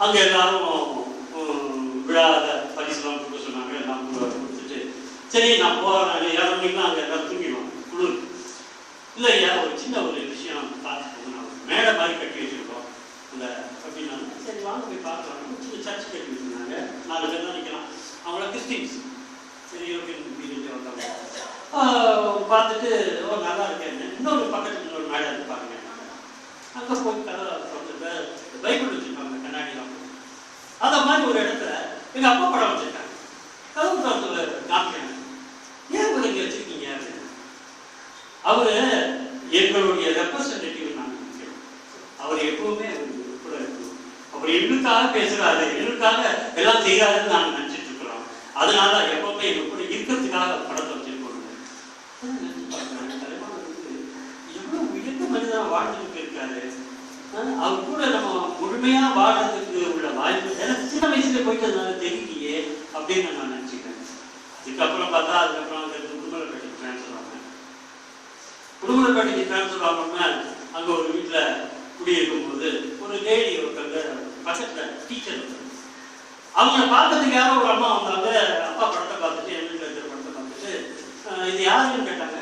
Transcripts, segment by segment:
அங்கே எல்லாரும் விழாவில் பரிசுலாம் கொடுக்க சொன்னாங்க எல்லாம் கொடுத்துட்டு சரி நான் போகிறேன் ஏழு மணிக்கெலாம் அங்கே எல்லாரும் தூங்கிடுவோம் குளிர் இல்லை ஐயா ஒரு சின்ன ஒரு விஷயம் பார்த்துக்கோங்க நான் மேடை மாதிரி கட்டி வச்சிருக்கோம் அந்த அப்படின்னா சரி வாங்க போய் பார்க்கலாம் சின்ன சர்ச் கட்டி வச்சிருந்தாங்க நாலு பேர் தான் நிற்கலாம் அவங்கள கிறிஸ்டின்ஸ் சரி யூரோப்பியன் பீரியட் பார்த்துட்டு ஓ நல்லா இருக்கேன். இன்னொரு பக்கத்துக்கு இன்னொரு மேடை இருப்பாங்க. அங்கே போய் கதை சொல்லிட்டு பைபிள் அந்த மாதிரி ஒரு இடத்துல எங்க அப்பா படம் வச்சிருக்காங்க. கதவு திறந்து காமிக்கிறாங்க ஏன் இவங்க இங்க வச்சிருக்கீங்க அப்படின்னு? அவரு எங்களுடைய ரெப்ரசன்டேட்டிவ் நான் அவர் எப்பவுமே கூட அவர் எங்களுக்காக பேசுறாரு எங்களுக்காக எல்லாம் செய்யறாருன்னு நாங்க நினைச்சிட்டு இருக்கிறோம். அதனால எப்பவுமே எங்க கூட இருக்கிறதுக்காக படத்தை வச்சிருக்கோம். எவ்வளவு உயர்ந்த மனிதன் வாழ்ந்துட்டு இருக்காரு. அவர் கூட நம்ம முழுமையா வாழ்றதுக்கு சின்ன வயசுல போயிட்டு அதனால தெரியலையே அப்படின்னு நான் நினைச்சுக்கிறேன். இதுக்கப்புறம் பார்த்தா அதுக்கப்புறம் அங்க இருந்து உடுமலைப்பேட்டைக்கு ட்ரான்ஸ்ஃபர் ஆனேன் உடுமலைப்பேட்டைக்கு ட்ரான்ஸ்ஃபர் ஆனோம்னா அங்க ஒரு வீட்டுல குடியிருக்கும் போது ஒரு லேடி ஒருத்தங்க பக்கத்தில் டீச்சர் அவங்கள பார்க்கறதுக்கு யாரோ ஒரு அம்மா வந்தாங்க. அப்பா படத்தை பார்த்துட்டு என் வீட்டில் இருக்கிற படத்தை பார்த்துட்டு இது யாருன்னு கேட்டாங்க.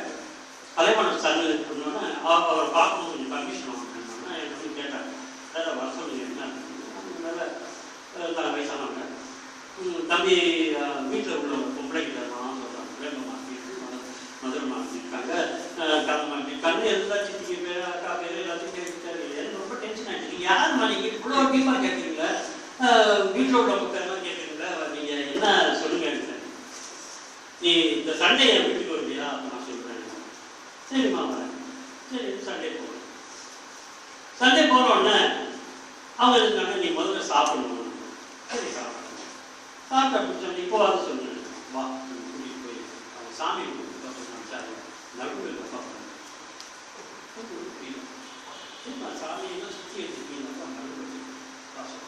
கலைமணம் சன்னு சொன்னோன்னே அவர் பார்க்கணும் கொஞ்சம் பர்மிஷன் வாங்கினோன்னா எனக்கு வந்து கேட்டாங்க வேற வர சொல்லுங்க என்ன அதனால அஹ், நல்ல வயசானவங்க தம்பி வீட்டில் உள்ள பொம்பளைக்கிட்ட நான் சொல்கிறாங்க வேலை மாற்றிட்டு மதுரை மாற்றிருக்காங்க கதை மாற்றிருக்காங்க எல்லா சித்திக்கு பேர் அக்கா பேர் எல்லாத்தையும் கேட்டுட்டாரு ரொம்ப டென்ஷன் ஆகிடுச்சு யார் மணிக்கு இவ்வளோ டீப்பாக கேட்குறீங்களா வீட்டில் உள்ள மக்கள்லாம் கேட்குறீங்களா நீங்கள் என்ன சொல்லுங்க நீ இந்த சண்டே என் வீட்டுக்கு வருவியா? அப்போ நான் சொல்கிறேன் சரிம்மா வரேன் சரி சண்டே போகிறேன் சண்டே போகிறோன்னே அவங்க இருக்காங்க நீ முதல்ல சாப்பிடணும் சரி சாப்பிடணும் சாப்பிட்ட முடிச்சோம் இப்போ அதை சொன்னேன் வா கூட்டிகிட்டு போய் அவங்க சாமி கும்பிட்டு சொன்னாங்க நடுவில் பார்ப்பேன் சாமியெல்லாம் சுற்றி வச்சுருக்கீங்க நடுவில் பாசம்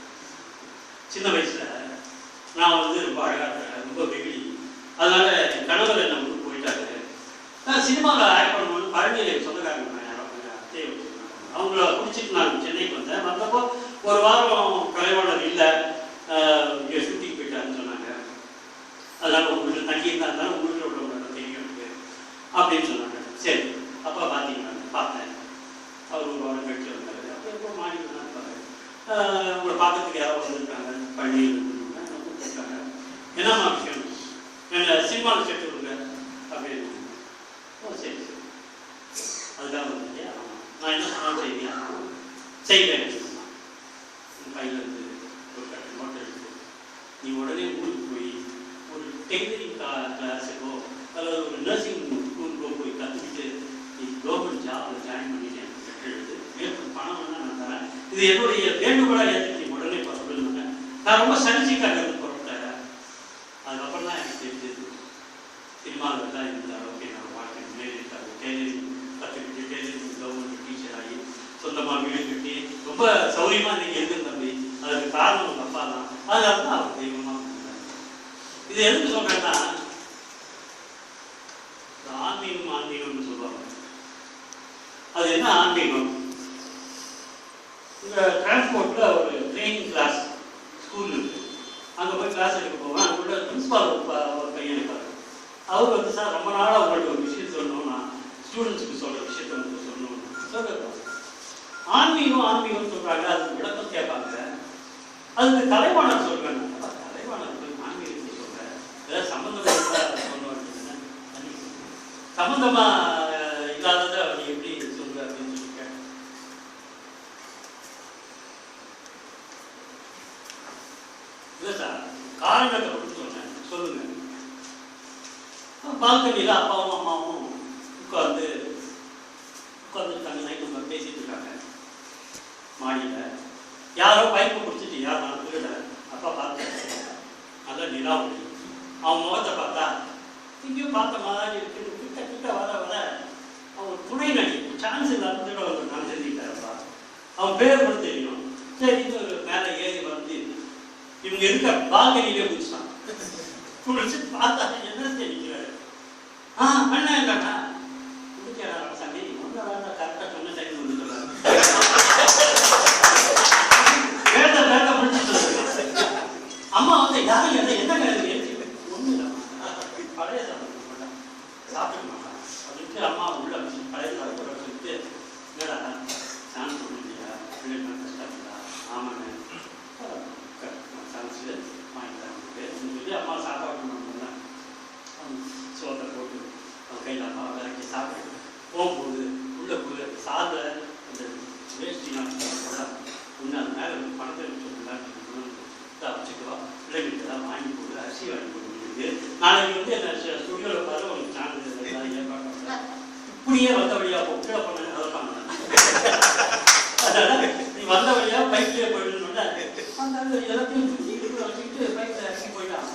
சின்ன வயசுல நான் வந்து ரொம்ப அழகா ரொம்ப வெகுளி அதனால என் கணவர் என்ன விட்டு போயிட்டாரு நான் சினிமாவில் ஆக்ட் பண்ணணும்னு பழனியில் சொந்தக்காரங்க நான் யாரோ அத்தையை வச்சிருந்தாங்க அவங்கள பிடிச்சிட்டு நான் சென்னைக்கு வந்தேன் வந்தப்போ ஒரு வாரம் கலைவாணர் இல்லை இங்கே ஷூட்டிங் போயிட்டாருன்னு சொன்னாங்க அதனால உங்களுக்கு வீட்டில் தங்கி இருந்தாலும் உங்களுக்கு வீட்டில் தெரியும் அப்படின்னு சொன்னாங்க. சரி அப்பா பார்த்தீங்கன்னா பார்த்தேன். அவர் ஒரு வாரம் கழிச்சு வந்தாரு. அப்போ எப்போ மாடி வந்தான்னு பார்த்தேன் உங்களை பார்க்கறதுக்கு யாரோ வந்திருக்காங்க பள்ளியில் இருக்காங்க என்னம்மா விஷயம்? என்ன சினிமாவில் சேர்த்து விடுங்க அப்படின்னு ஓ சரி சரி அதுக்காக வந்தீங்க ஆமாம் நான் என்ன சொன்னாலும் செய்வியா செய்வேன் உன் கையில் இருந்து ஒரு கட்டு நோட் எடுத்து நீ உடனே ஊருக்கு போய் ஒரு டெய்லரிங் கிளாஸுக்கோ அல்லது ஒரு நர்சிங் ஸ்கூலுக்கோ போய் கற்றுக்கிட்டு நீ கவர்மெண்ட் ஜாபில் ஜாயின் பண்ணிட்டேன் எனக்கு மேற்கொண்டு பணம் வேணா நான் தரேன் இது என்னுடைய வேண்டுகோளாக ஏற்று நீ உடனே சொல்லுங்க நான் ரொம்ப சலிச்சிக்காக இருந்து அதுக்கப்புறம் தான் எனக்கு தெரிஞ்சது சினிமாவில் தான் இந்த அளவுக்கு என்னோட வாழ்க்கை முன்னேறிட்டாரு டெய்லரிங் கற்றுக்கிட்டு டெய்லரிங் கவர்மெண்ட் டீச்சர் ஆகி சொந்தமாக வீடு கட்டி ரொம்ப சௌரியமாக நீங்கள் இருக்கு தம்பி அதுக்கு காரணம் உங்கள் அப்பா தான் அதனால தான் அவர் இது எதுக்கு சொல்கிறேன்னா ஆன்மீகம் ஆன்மீகம்னு சொல்லுவாங்க. அது என்ன ஆன்மீகம்? இந்த டிரான்ஸ்போர்ட்ல ஒரு ட்ரைனிங் கிளாஸ் ஸ்கூல் இருக்கு. அங்கே போய் கிளாஸ் எடுக்க போவேன். அங்கே உள்ள பிரின்ஸ்பால் ஒரு பையன் இருக்காரு. அவர் வந்து சார் ரொம்ப நாளாக உங்கள்ட்ட ஒரு விஷயம் சொல்லணும்னா ஸ்டூடெண்ட்ஸுக்கு சொல்கிற விஷயத்த உங்களுக்கு சொல்லணும் சொல்லுங்க ஆன்மீகம் ஆன்மீகம் சொல்கிறாங்க அதுக்கு விளக்கம் கேட்பாங்க அதுக்கு கலைவாணர் சொல்கிறாங்க கலைவாணர் போய் ஆன்மீகத்தை சொல்கிறேன் ஏதாவது சம்மந்தமாக சொல்ல வேண்டியதுன்னு சம்பந்தமா இல்லாததை அப்படி எப்படி சொல்ற அப்படின்னு சொல்லி இல்லை சார் காரணத்தை மட்டும் சொன்னேன். சொல்லுங்க. பால்கனியில் அப்பாவும் அம்மாவும் உட்கார்ந்து உட்காந்துருக்காங்க நைட் நம்ம பேசிட்டு இருக்காங்க மாடியில். யாரோ பைப்பு குடிச்சிட்டு யார் நான் திருட அப்பா பார்த்து நல்ல நிலா அவன் முகத்தை பார்த்தா இங்கேயும் பார்த்த மாதிரி இருக்குது. கிட்ட கிட்ட வர வர அவன் துணை நடி சான்ஸ் இல்லாத திருட நான் தெரிஞ்சுக்கிட்டாருப்பா அவன் பேர் கூட தெரியும். சரி ஒரு மேலே ஏறி வந்து இவங்க இருக்க பால்கனியிலே குடிச்சான் குடிச்சு பார்த்தா என்ன தெரிவிக்கிறாரு ஆ அண்ணா இல்லைண்ணா குடிக்கிறாரா சாமி ஒன்றும் கரெக்டாக சொன்ன டைம் வந்து சொல்றாரு வேண்டாம் வேண்டாம் முடிச்சுட்டு சரி யாரும் என்ன என்ன கேள்வி ஏற்றி ஒன்றும் இல்லைம்மா பழைய சாதம் போட்டேன் சாப்பிட மாட்டான் அதுக்கு அம்மா உள்ள வச்சு பழைய சாதம் போட சொல்லிட்டு என்னடா சான்ஸ் இல்லையா பிள்ளைங்க கஷ்டப்படுறா ஆமாண்ணே சான்ஸ் வாங்கிட்டாங்க சொல்லி அம்மா சாப்பாடு பண்ணுவாங்க சோத்தை போட்டு அவன் கையில் அம்மா விளக்கி சாப்பிட்டு போகும்போது உள்ள போய் சாத அந்த வேஷ்டிலாம் கூட ஒன்று அது மேலே ஒரு பணத்தை வச்சுருந்தாங்க வச்சுக்கோ பிள்ளைங்களுக்கு எல்லாம் வாங்கி போடு அரிசி வாங்கி போட்டு நாளைக்கு வந்து என்ன ஸ்டுடியோவில் பாரு உனக்கு சான்ஸ் ஏற்பாடு இப்படியே வந்த வழியா போ கீழே பண்ண அதை பண்ண அதனால நீ வந்த வழியா பைக்லயே போயிடுன்னு சொன்னா, அந்த ஆளு எல்லாத்தையும் தூக்கி இடுப்புல வச்சுக்கிட்டு பைக்ல இறங்கி போயிட்டான்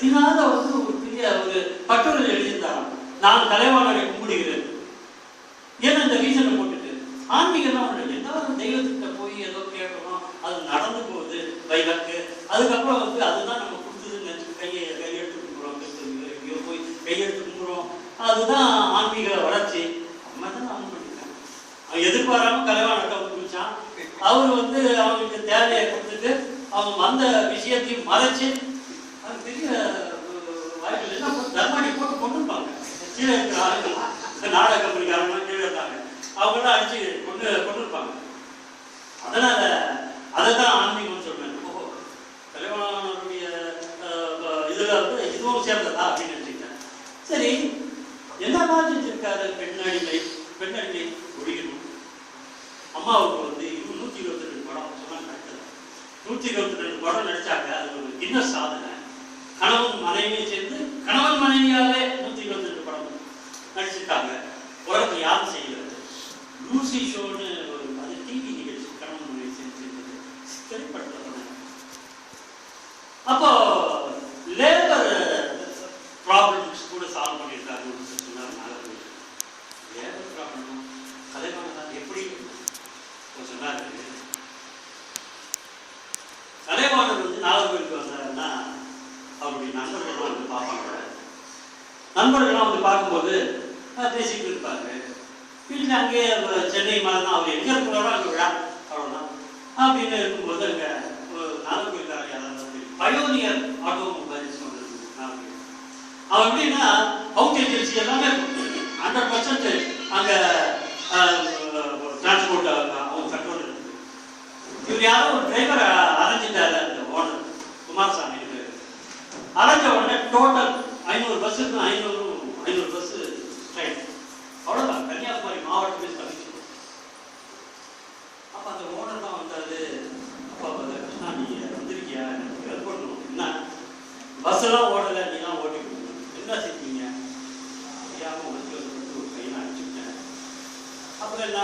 இதனால வந்து ஒரு பெரிய ஒரு கட்டுரை எழுதியிருந்தாராம் நான் தலைவாணரை கும்பிடுகிறேன் ஏன்னா இந்த ரீசனை போட்டுட்டு ஆன்மீகம்லாம் ஒண்ணு ஏதாவது தெய்வத்திட்ட போய் ஏதோ கேட்கணும் அது நடந்து போகுது வைலக்கு அதுக்கப்புறம் வந்து அதுதான் நம்ம கொடுத்ததுன்னு நினைச்சு கையை கையெழுத்து கும்பிடுறோம் கிறிஸ்துவ எங்கேயோ போய் கையெழுத்து கும்பிடுறோம் அதுதான் ஆன்மீக வளர்ச்சி அம்மா தான் அவங்க பண்ணிருக்காங்க அவன் எதிர்பாராம கலைவாணத்தை குடிச்சான் அவர் வந்து அவங்களுக்கு தேவையை கொடுத்துட்டு அவங்க வந்த விஷயத்தையும் மறைச்சு அது பெரிய வாய்ப்பு என்ன தர்மாடி போட்டு கொண்டு இருப்பாங்க கீழே இருக்கிற ஆளுங்க இந்த நாடக கம்பெனிக்காரங்க கீழே இருக்காங்க. அவங்களாம் அடிச்சு கொண்டு கொண்டு இருப்பாங்க அதனால அதை தான் ஆன்மீகம்னு சொல்றேன். ஓஹோ. கலைவாணருடைய இதுல வந்து இதுவும் சேர்ந்ததா அப்படின்னு tutti lo வீட்டில் அங்கே சென்னை மாதிரி தான் அவர் எங்கே இருக்கிறாரோ அங்கே விழா. அவ்வளோதான் அப்படின்னு இருக்கும்போது அங்கே நாகர்கோவில்காரர் யாராவது பயோனியர் ஆட்டோமொபைல்ஸ் ஒன்று இருக்குது எப்படின்னா அவுட் ஏஜென்சி எல்லாமே ஹண்ட்ரட் பர்சன்ட் அங்கே டிரான்ஸ்போர்ட் அவங்க கண்ட்ரோல் இருக்குது இவர் யாரோ ஒரு டிரைவர் அரைஞ்சிட்டாரு அந்த ஓனர் குமாரசாமி அரைஞ்ச உடனே டோட்டல் ஐநூறு பஸ்ஸுக்கு ஐநூறு பஸ் ட்ரெயின் அவ்வளோதான் கன்னியாகுமரி மாவட்டமே ஸ்தம்பிச்சு அப்போ அந்த ஓனர் தான் வந்தாரு அப்பா கிருஷ்ணா நீ வந்திருக்கியா எனக்கு ஹெல்ப் பண்ணணும் என்ன பஸ் எல்லாம் ஓடல நீ தான் ஓட்டி கொடுக்கணும் என்ன செஞ்சீங்க தெரியாம உனக்கு வந்து ஒரு பையனை அடிச்சுட்டேன் அப்புறம் என்ன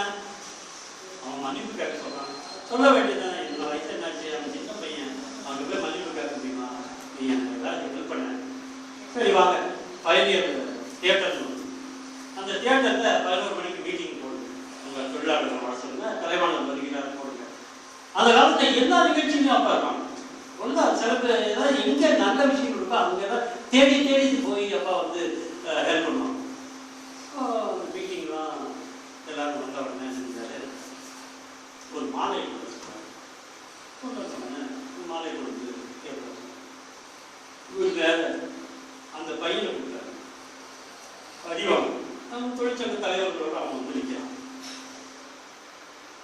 அவன் மன்னிப்பு கேட்க சொல்றான் சொல்ல வேண்டியதுதானே இந்த வயசு என்னாச்சு அவன் சின்ன பையன் அவங்க போய் மன்னிப்பு கேட்க முடியுமா நீ எனக்கு ஏதாவது ஹெல்ப் பண்ண சரி வாங்க. பயணியர் தேட்டர் அந்த தியேட்டர்ல பதினோரு மணிக்கு மீட்டிங் போடுங்க. உங்க தொழிலாளர்கள் வர சொல்லுங்க. கலைவாணர் வருகிறார் போடுங்க. அந்த காலத்துல எல்லா நிகழ்ச்சியும் அப்பா இருப்பாங்க. ஒழுங்கா சில பேர் ஏதாவது எங்க நல்ல விஷயம் இருக்கோ அங்கே ஏதாவது தேடி தேடி போய் அப்பா வந்து ஹெல்ப் பண்ணுவாங்க. மீட்டிங்லாம் எல்லாரும் வந்த உடனே செஞ்சாரு. ஒரு மாலை கொண்டு வந்தாரு. கொண்டு வந்து உடனே மாலை கொடுத்து இவர் அந்த பையில கொடுத்தாரு பதிவாங்க நம்ம தொழிற்சங்க தலைவர்களோட அவங்க வந்து நிற்கிறாங்க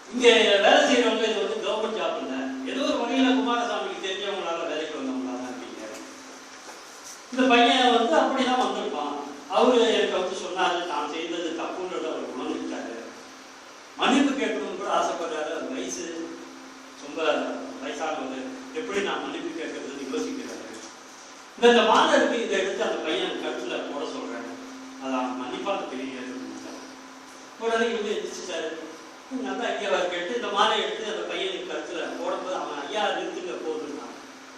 இங்க வேலை செய்யறவங்க இது வந்து கவர்மெண்ட் ஜாப் இல்ல. ஏதோ ஒரு வகையில குமாரசாமிக்கு தெரிஞ்சவங்களால வேலைக்கு வந்தவங்களா தான் இருக்கீங்க. இந்த பையன் வந்து அப்படிதான் வந்திருப்பான். அவரு எனக்கு வந்து சொன்னாரு நான் செய்தது தப்புன்றது அவர் உணர்ந்துட்டாரு மன்னிப்பு கேட்கணும்னு கூட ஆசைப்படுறாரு. அது வயசு ரொம்ப வயசானவர். எப்படி நான் மன்னிப்பு இந்த இந்த மாலை இதை எடுத்து அந்த பையன் கருத்துல போட சொல்றாங்க அதான் மன்னிப்பா பெரிய உடனே இவங்க எதிர்த்துட்டாரு நல்லா ஐயாவை கேட்டு இந்த மாலை எடுத்து அந்த பையனுக்கு கருத்துல போடும்போது அவன் ஐயா நிறுத்துங்க போதுன்னா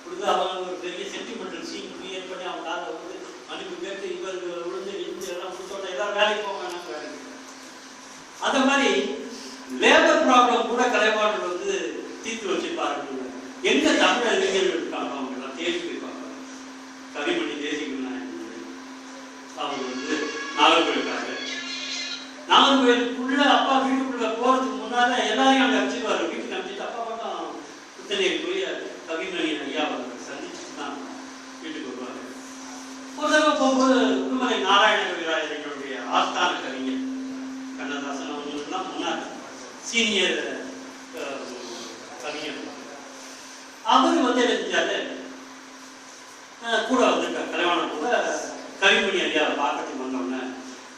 கொடுத்து அவன் ஒரு பெரிய சென்டிமெண்டல் சீன் கிரியேட் பண்ணி அவன் காதை வந்து மன்னிப்பு கேட்டு இவர் விழுந்து இருந்து எல்லாம் முடிச்சோட ஏதாவது வேலைக்கு போக வேணாம் வேலைக்கு அந்த மாதிரி லேபர் ப்ராப்ளம் கூட கலைவாணர் வந்து தீர்த்து வச்சிருப்பாரு எங்க தமிழ் அறிஞர்கள் உடுமலை நாராயண ஆஸ்தான கவிஞர் கண்ணதாசன் அவங்களுக்குலாம் முன்னாள் சீனியர் கவிஞர். அவர் வந்து என்ன செஞ்சாரு? அஹ், கூட வந்து க- கலைவாணர் கூட. கவிமணி ஐயாவை பார்க்கறதுக்கு வந்தோடனே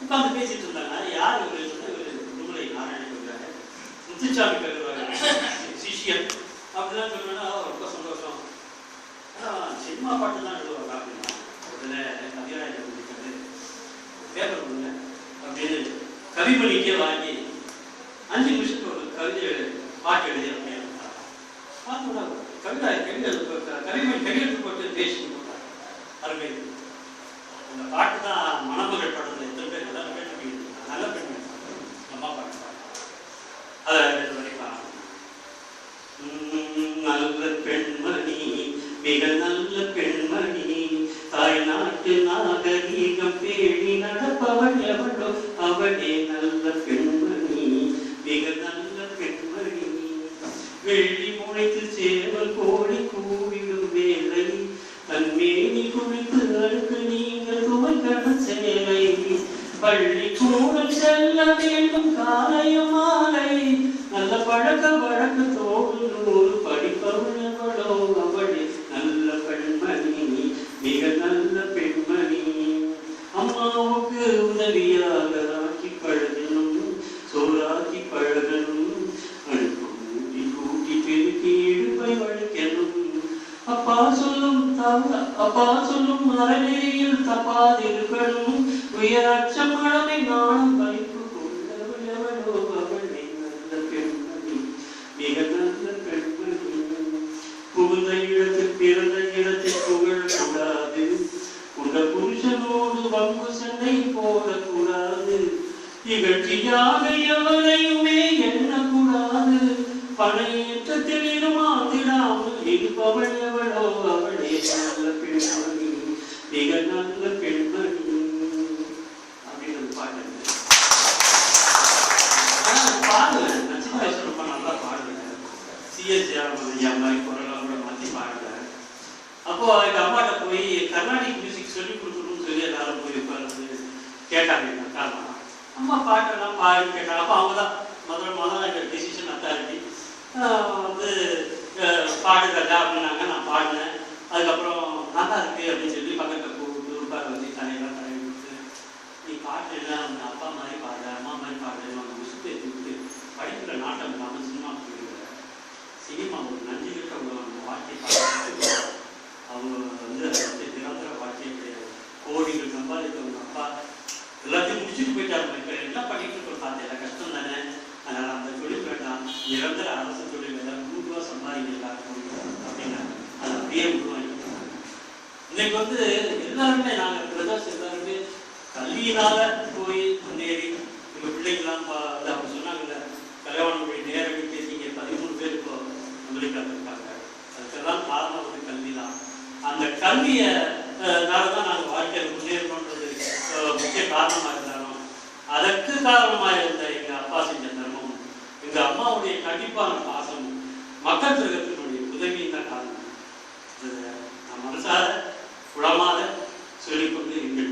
உட்காந்து பேசிட்டு இருந்தாங்க. யார் இவர்? சொன்னா இவர் உடுமலை நாராயணகவிராஜன் முத்துச்சாமி கவிராயர் சிஷியன் அப்படிலாம் சொன்னா ரொம்ப சந்தோஷம் ஆனா, சினிமா பாட்டு தான் எழுதுவாங்க அப்படின்னா உடனே கவிராயர் வந்து பேப்பர் கொடுங்க அப்படின்னு கவிமணிக்கே வாங்கி அஞ்சு நிமிஷத்துக்கு ஒரு கவிதை எழுதி, பாட்டு எழுதி அப்படின்னு பார்த்தோம்னா கவிதா கவிதை கவிமணி கையெழுத்து போட்டு பேசி போட்டார் அருமை அந்த பாட்டு தான் மணமகள் படத்தில் எத்தனை பேர் நல்லா கேட்டு நல்ல பெண் அம்மா பாட்டு அதை ரெண்டு வரைக்கும் உம், நல்ல பெண்மணி மிக நல்ல பெண்மணி தாய் நாட்டு நாகரீகம் பேணி நடப்பவள் எவளோ அவளே நல்ல பெண்மணி மிக நல்ல பெண்மணி வெள்ளி முளைத்து சேவல் கோழி கூவிடும் வேலை தன்மேனி குளித்து அழுக்கு நீங்கள் துவைக்கணும் சேலை பள்ளி கூடம் செல்ல வேண்டும் காலையும் மாலை. நல்ல பழக்க வழக்கத்தோடு நூறு படிப்பவள் அவளே. நல்ல பெண்மணி மிக நல்ல பெண்மணி. அம்மாவுக்கு உதவியாக ஆக்கி பழகணும் சோறாக்கி பழகணும். அழுக்கு கூட்டி கூட்டி பெருக்கி இடுப்பை வழிக்கணும் அப்பா சொல்லும் அப்பா சொல்லும் அறநெறியில் தப்பாதிருக்கணும். உயரச்சம் அளவை நானும் வைப்பு கொண்டவள் எவளோ அவளை நல்ல பெண்மணி மிக நல்ல பெண்மணி. புகுந்த இடத்தில் பிறந்த இடத்தில் புகழக்கூடாது உங்க புருஷனோடு வம்பு சண்டை போடக்கூடாது. இகழ்ச்சியாக எவரையுமே எண்ணக்கூடாது. பணையற்றத்தில் இருமாந்திடாமல் இருப்பவள் எவளோ அவளே நல்ல பெண்மணி மிக நல்ல பெண்மணி அப்படின்னு ஒரு பாட்டு இருக்கு. ஆனா பாடுவேன் நான் சின்ன வயசுல ரொம்ப நல்லா பாடுவேன் சிஎஸ் ஜெயராமன் ஐயா மாதிரி குரலாம் கூட மாற்றி பாடுவேன் அப்போ எங்க அம்மாட்ட போய் கர்நாடிக் மியூசிக் சொல்லி கொடுக்கணும்னு சொல்லி எல்லாரும் போய் உட்கார்ந்து கேட்டாங்க காரணம். அக்கா அம்மா. பாட்டெல்லாம் பாடி கேட்டாங்க. அப்போ அவங்க தான் முதல்ல முதல்ல எங்கள் டிசிஷன் அத்தாரிட்டி வந்து அஹ், பாடு அப்படின்னாங்க. நான் பாடினேன். அதுக்கப்புறம் நல்லா இருக்கு அப்படின்னு சொல்லி பக்கத்தில் கூப்பிட்டு உட்கார வச்சு தலையெல்லாம் தலையை கொடுத்து நீ பாட்டு எல்லாம் உங்க அப்பா மாதிரி பாடு அம்மா மாதிரி பாடு அவங்க விசுத்து எடுத்து படிக்கிற நாட்டம் இல்லாமல் சினிமா போயிடுற சினிமா ஒரு நன்றி கிட்ட அவங்க வாழ்க்கை அவங்க வந்து அதை வந்து நிரந்தர வாழ்க்கை கிடையாது. கோடிகள் சம்பாதிக்க உங்க அப்பா எல்லாத்தையும் முடிச்சுட்டு போயிட்டாரு இப்போ என்ன பண்ணிட்டு இருக்கோம் பார்த்தேன் கஷ்டம் தானே அதனால அந்த தொழில் வேண்டாம் நிரந்தர அரசு தொழில் வேண்டாம் நூறு ரூபா சம்பாதிக்க எல்லாருக்கும் அப்படின்னா அதை அப்படியே இன்னைக்கு வந்து எல்லாருமே நாங்கள் பிரதர்ஸ் எல்லாருமே கல்வியினால போய் முன்னேறி எங்க பிள்ளைங்களாம் பா- அவங்க சொன்னாங்கல்ல கல்யாணம் போய் நேரடி பேசிங்க பதிமூணு பேர் இப்போ அமெரிக்காவில் இருக்காங்க அதுக்கெல்லாம் காரணம் ஒரு கல்வி தான் அந்த கல்வியை தான் நாங்கள் வாழ்க்கையில் முன்னேறணும் முக்கிய காரணமாக இருந்தாலும் அதற்கு காரணமாக இருந்த எங்க அப்பா செஞ்ச தர்மம் எங்க அம்மாவுடைய கண்டிப்பான பாசம் மக்கள் திலகத்தினுடைய உதவியும் தான் காரணம். நான் மனசார குளமாக எங்கள்